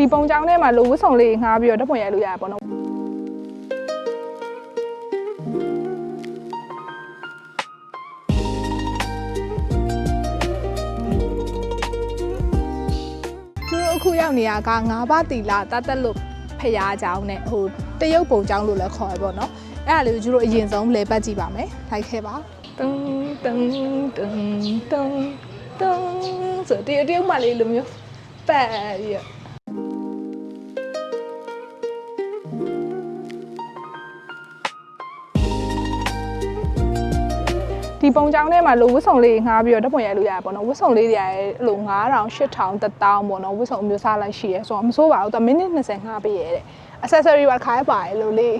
ဒီပုံကြောင်းထဲမှာလိုဝတ်ဆောင်လေးငှားပြီးတော့ဓာတ်ပုံရိုက်လို့ရရပါတော့ကျိုးအခုရောက်နေရကငါးပါးတီလာတတ်တက်လို့ဖျားကြောင်းနဲ့ဟိုတရုတ်ပုံကြောင်းလို့လည်းခေါ်ရပေါ့နော်အဲ့ဒါလေးကိုကျိုးတို့အရင်ဆုံးလေပတ်ကြည့်ပါမယ်ထိုက်ခဲပါတန်တန်တန်တန်တန်ဆိုတရုတ်တရုတ်မလေးလိုမျိုးပတ်ပြီးတော့ ဒီပုံကြောင်းထဲမှာလိုဝတ်ဆောင်လေးငှားပြီးတော့ဓာတ်ပုံရိုက်လို့ရရပေါ့နော်ဝတ်ဆောင်လေးတွေအဲ့လို9000 8000 1000ပေါ့နော်ဝတ်ဆောင်အမျိုးအစားလိုက်ရှိရဲဆိုတော့မဆိုးပါဘူးသူကမိနစ်20ငှားပေးရဲတဲ့ accessory ပါခါရပါတယ်လို့လေး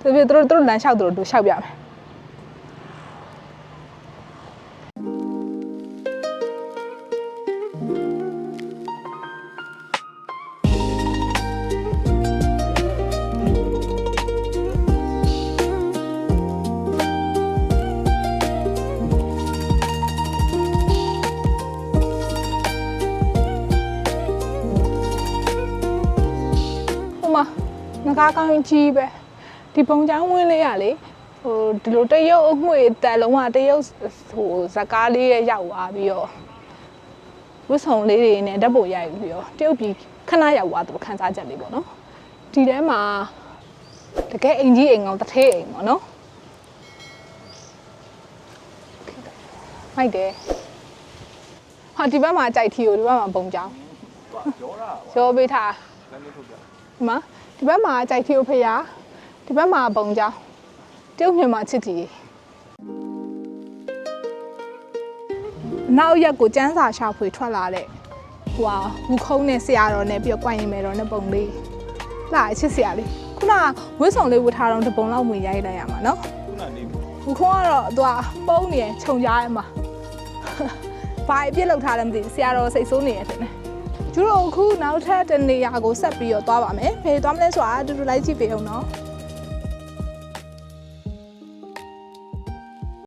သူတို့တို့တို့လမ်းလျှောက်တို့တို့လျှောက်ပြမယ် ကားကောင်းကြီးပဲဒီပုံကြောင်းဝင်းလေးရလေဟိုဒီလိုတရုတ်အမွေတက်လုံးဝတရုတ်ဟိုဇကားလေးရဲ့ရောက်သွားပြီးတော့ဝတ်ဆောင်လေးတွေနဲ့ဓာတ်ပုံရိုက်ပြီးတော့တရုတ်ပြည်ခဏရောက်သွားသူခန်းစားချက်လေးပေါ့နော်ဒီထဲမှာတကယ်အိမ်ကြီးအိမ်ကောင်တစ်ထေးအိမ်ပေါ့နော်မိုက်တယ်ဟာဒီဘက်မှာကြိုက်ထီကိုဒီဘက်မှာပုံကြောင်းရောတာရောပေးထားလမ်းလေးထုတ်ပြ ဒီမှာဒီဘက်မှာကြိုက်ထီကိုဖျားဒီဘက်မှာပုံကြောင်းတရုတ်မြန်မာချစ်တီနောက်ရက်ကိုကျန်းစာရှာဖွေထွက်လာတဲ့ဟိုဟာဝူခုံးနဲ့ဆရာတော်နဲ့ပြီးတော့ကြွရင်မယ်တော်နဲ့ပုံလေးလာအချစ်ဆရာလေးခုနကဝစ်ဆောင်လေးဝတ်ထားတော့တပုံလောက်ဝင်ရိုက်လိုက်ရမှာနော်ခုနနေဝူခုံးကတော့သူကပုံနေရခြုံကြားရမှာဘာအပြစ်လောက်ထားလဲမသိဘူးဆရာတော်စိတ်ဆိုးနေရတယ်နဲ့ ကျူတို့အခုနောက်ထပ်တနေရာကိုဆက်ပြီးတော့သွားပါမယ်။ဖေးသွားမလဲဆိုတာအတူတူလိုက်ကြည့်ပေးအောင်နော်။